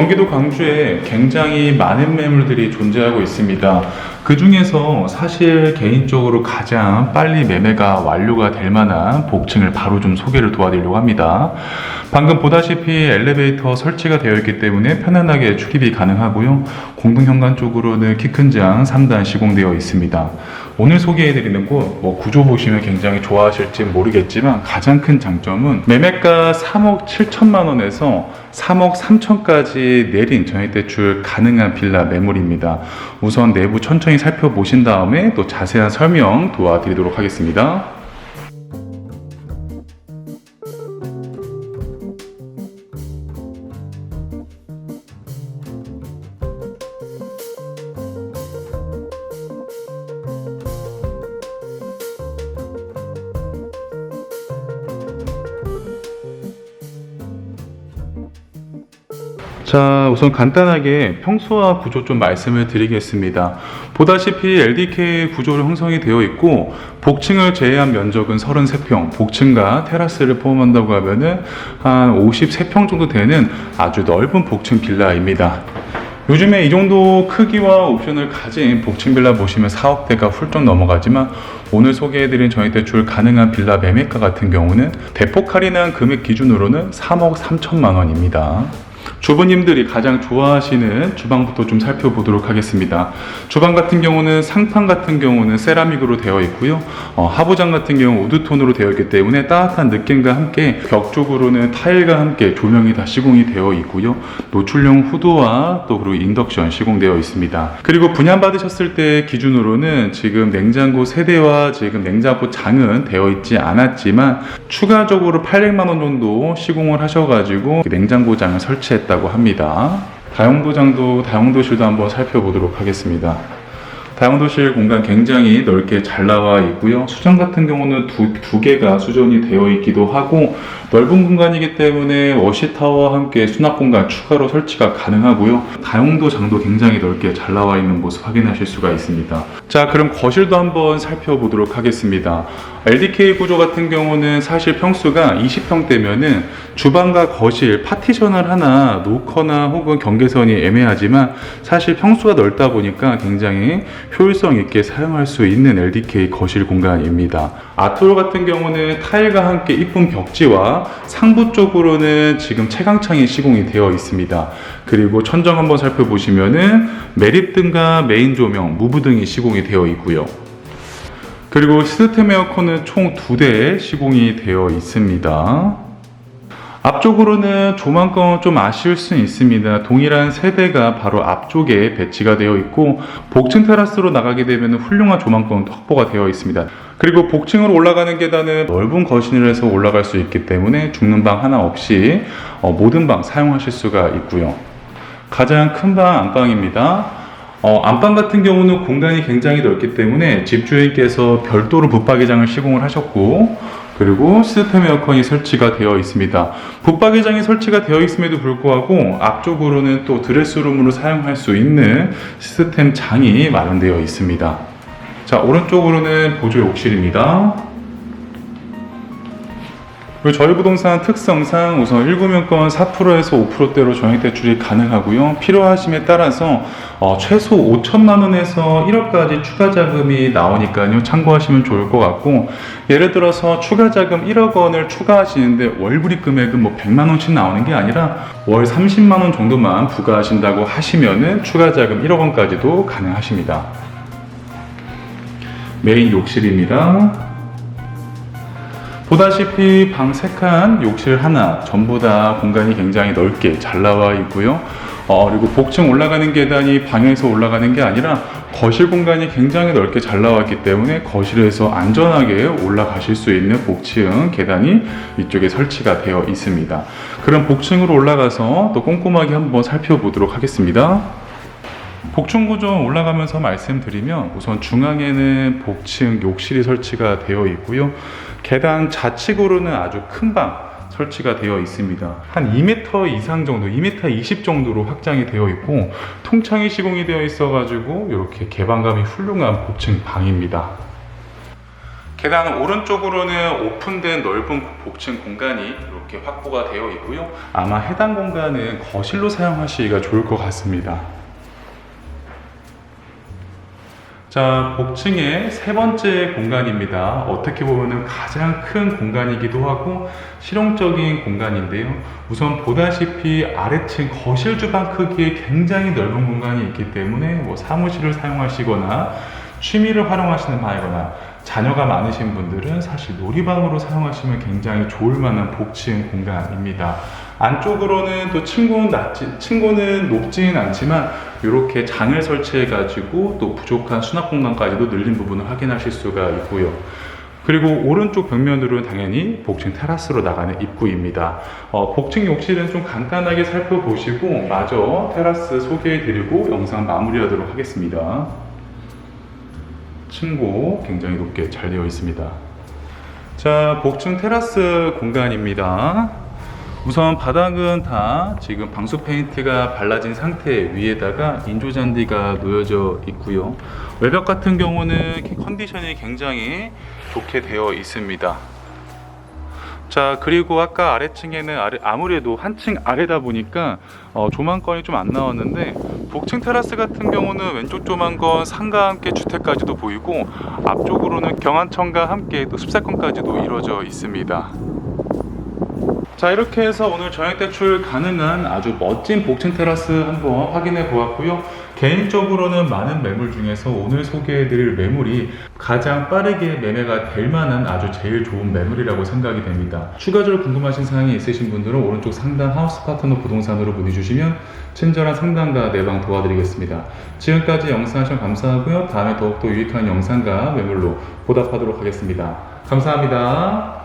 경기도 광주에 굉장히 많은 매물들이 존재하고 있습니다. 그 중에서 사실 개인적으로 가장 빨리 매매가 완료가 될 만한 복층을 바로 좀 소개를 도와드리려고 합니다. 방금 보다시피 엘리베이터 설치가 되어 있기 때문에 편안하게 출입이 가능하고요. 공동 현관 쪽으로는 키 큰 장 3단 시공되어 있습니다. 오늘 소개해드리는 곳, 뭐 구조 보시면 굉장히 좋아하실지 모르겠지만 가장 큰 장점은 매매가 3억 7천만 원에서 3억 3천까지 내린 전액대출 가능한 빌라 매물입니다. 우선 내부 천천히 살펴보신 다음에 또 자세한 설명 도와드리도록 하겠습니다. 자, 우선 간단하게 평수와 구조 좀 말씀을 드리겠습니다. 보다시피 LDK 구조로 형성이 되어 있고 복층을 제외한 면적은 33평, 복층과 테라스를 포함한다고 하면은 한 53평 정도 되는 아주 넓은 복층 빌라입니다. 요즘에 이 정도 크기와 옵션을 가진 복층 빌라 보시면 4억대가 훌쩍 넘어가지만 오늘 소개해드린 전액대출 가능한 빌라 매매가 같은 경우는 대폭 할인한 금액 기준으로는 3억 3천만 원입니다. 주부님들이 가장 좋아하시는 주방부터 좀 살펴보도록 하겠습니다. 주방 같은 경우는 상판 같은 경우는 세라믹으로 되어 있고요. 어, 하부장 같은 경우 우드톤으로 되어 있기 때문에 따뜻한 느낌과 함께 벽 쪽으로는 타일과 함께 조명이 다 시공이 되어 있고요. 노출용 후드와 또 그리고 인덕션 시공되어 있습니다. 그리고 분양받으셨을 때 기준으로는 지금 냉장고 세대와 지금 냉장고 장은 되어 있지 않았지만 추가적으로 800만 원 정도 시공을 하셔가지고 냉장고장을 설치했다 고 합니다. 다용도장도 다용도실도 한번 살펴보도록 하겠습니다. 다용도실 공간 굉장히 넓게 잘 나와 있고요. 수전 같은 경우는 두, 두 개가 수전이 되어 있기도 하고 넓은 공간이기 때문에 워시타워와 함께 수납 공간 추가로 설치가 가능하고요. 다용도 장도 굉장히 넓게 잘 나와 있는 모습 확인하실 수가 있습니다. 자, 그럼 거실도 한번 살펴보도록 하겠습니다. LDK 구조 같은 경우는 사실 평수가 20평대면은 주방과 거실 파티션을 하나 놓거나 혹은 경계선이 애매하지만 사실 평수가 넓다 보니까 굉장히 효율성 있게 사용할 수 있는 LDK 거실 공간입니다. 아트로 같은 경우는 타일과 함께 이쁜 벽지와 상부 쪽으로는 지금 채광창이 시공이 되어 있습니다. 그리고 천정 한번 살펴보시면은 매립등과 메인 조명, 무브등이 시공이 되어 있고요. 그리고 시스템 에어컨은 총 두 대 시공이 되어 있습니다. 앞쪽으로는 조망권 좀 아쉬울 수 있습니다. 동일한 세대가 바로 앞쪽에 배치가 되어 있고 복층 테라스로 나가게 되면 훌륭한 조망권 확보가 되어 있습니다. 그리고 복층으로 올라가는 계단은 넓은 거실을 해서 올라갈 수 있기 때문에 죽는 방 하나 없이 어, 모든 방 사용하실 수가 있고요. 가장 큰 방 안방입니다. 어, 안방 같은 경우는 공간이 굉장히 넓기 때문에 집주인께서 별도로 붙박이장을 시공을 하셨고 그리고 시스템 에어컨이 설치가 되어 있습니다. 붙박이장이 설치가 되어 있음에도 불구하고 앞쪽으로는 또 드레스룸으로 사용할 수 있는 시스템 장이 마련되어 있습니다. 자, 오른쪽으로는 보조 욕실입니다. 그리고 저희 부동산 특성상 우선 1구면권 4%에서 5%대로 전액대출이 가능하고요. 필요하심에 따라서 어, 최소 5천만 원에서 1억까지 추가 자금이 나오니까요. 참고하시면 좋을 것 같고 예를 들어서 추가 자금 1억 원을 추가하시는데 월불입 금액은 뭐 100만 원씩 나오는 게 아니라 월 30만 원 정도만 부과하신다고 하시면은 추가 자금 1억 원까지도 가능하십니다. 메인 욕실입니다. 보다시피 방 3칸, 욕실 하나, 전부 다 공간이 굉장히 넓게 잘 나와 있고요. 어, 그리고 복층 올라가는 계단이 방에서 올라가는 게 아니라 거실 공간이 굉장히 넓게 잘 나와 있기 때문에 거실에서 안전하게 올라가실 수 있는 복층 계단이 이쪽에 설치가 되어 있습니다. 그럼 복층으로 올라가서 또 꼼꼼하게 한번 살펴보도록 하겠습니다. 복층 구조 올라가면서 말씀드리면 우선 중앙에는 복층 욕실이 설치가 되어 있고요. 계단 좌측으로는 아주 큰 방 설치가 되어 있습니다. 한 2m 이상 정도, 2m 20 정도로 확장이 되어 있고 통창이 시공이 되어 있어 가지고 이렇게 개방감이 훌륭한 복층 방입니다. 계단 오른쪽으로는 오픈된 넓은 복층 공간이 이렇게 확보가 되어 있고요. 아마 해당 공간은 거실로 사용하시기가 좋을 것 같습니다. 자, 복층의 세 번째 공간입니다. 어떻게 보면 가장 큰 공간이기도 하고 실용적인 공간인데요. 우선 보다시피 아래층 거실 주방 크기에 굉장히 넓은 공간이 있기 때문에 뭐 사무실을 사용하시거나 취미를 활용하시는 바이거나 자녀가 많으신 분들은 사실 놀이방으로 사용하시면 굉장히 좋을 만한 복층 공간입니다. 안쪽으로는 또 층고는 낮지, 층고는 높지는 않지만 이렇게 장을 설치해 가지고 또 부족한 수납 공간까지도 늘린 부분을 확인하실 수가 있고요. 그리고 오른쪽 벽면으로는 당연히 복층 테라스로 나가는 입구입니다. 어, 복층 욕실은 좀 간단하게 살펴보시고 마저 테라스 소개해드리고 영상 마무리하도록 하겠습니다. 층고 굉장히 높게 잘 되어 있습니다. 자, 복층 테라스 공간입니다. 우선 바닥은 다 지금 방수 페인트가 발라진 상태 위에다가 인조 잔디가 놓여져 있고요. 외벽 같은 경우는 컨디션이 굉장히 좋게 되어 있습니다. 자 그리고 아까 아래층에는 아래, 아무래도 한층 아래다 보니까 어, 조망권이 좀 안 나왔는데 복층 테라스 같은 경우는 왼쪽 조망권 상가 함께 주택까지도 보이고 앞쪽으로는 경안청과 함께 또 습사권까지도 이루어져 있습니다. 자 이렇게 해서 오늘 전액 대출 가능한 아주 멋진 복층 테라스 한번 확인해 보았고요. 개인적으로는 많은 매물 중에서 오늘 소개해 드릴 매물이 가장 빠르게 매매가 될 만한 아주 제일 좋은 매물이라고 생각이 됩니다. 추가적으로 궁금하신 사항이 있으신 분들은 오른쪽 상단 하우스 파트너 부동산으로 문의 주시면 친절한 상담과 내방 도와드리겠습니다. 지금까지 영상 시청 감사하고요. 다음에 더욱더 유익한 영상과 매물로 보답하도록 하겠습니다. 감사합니다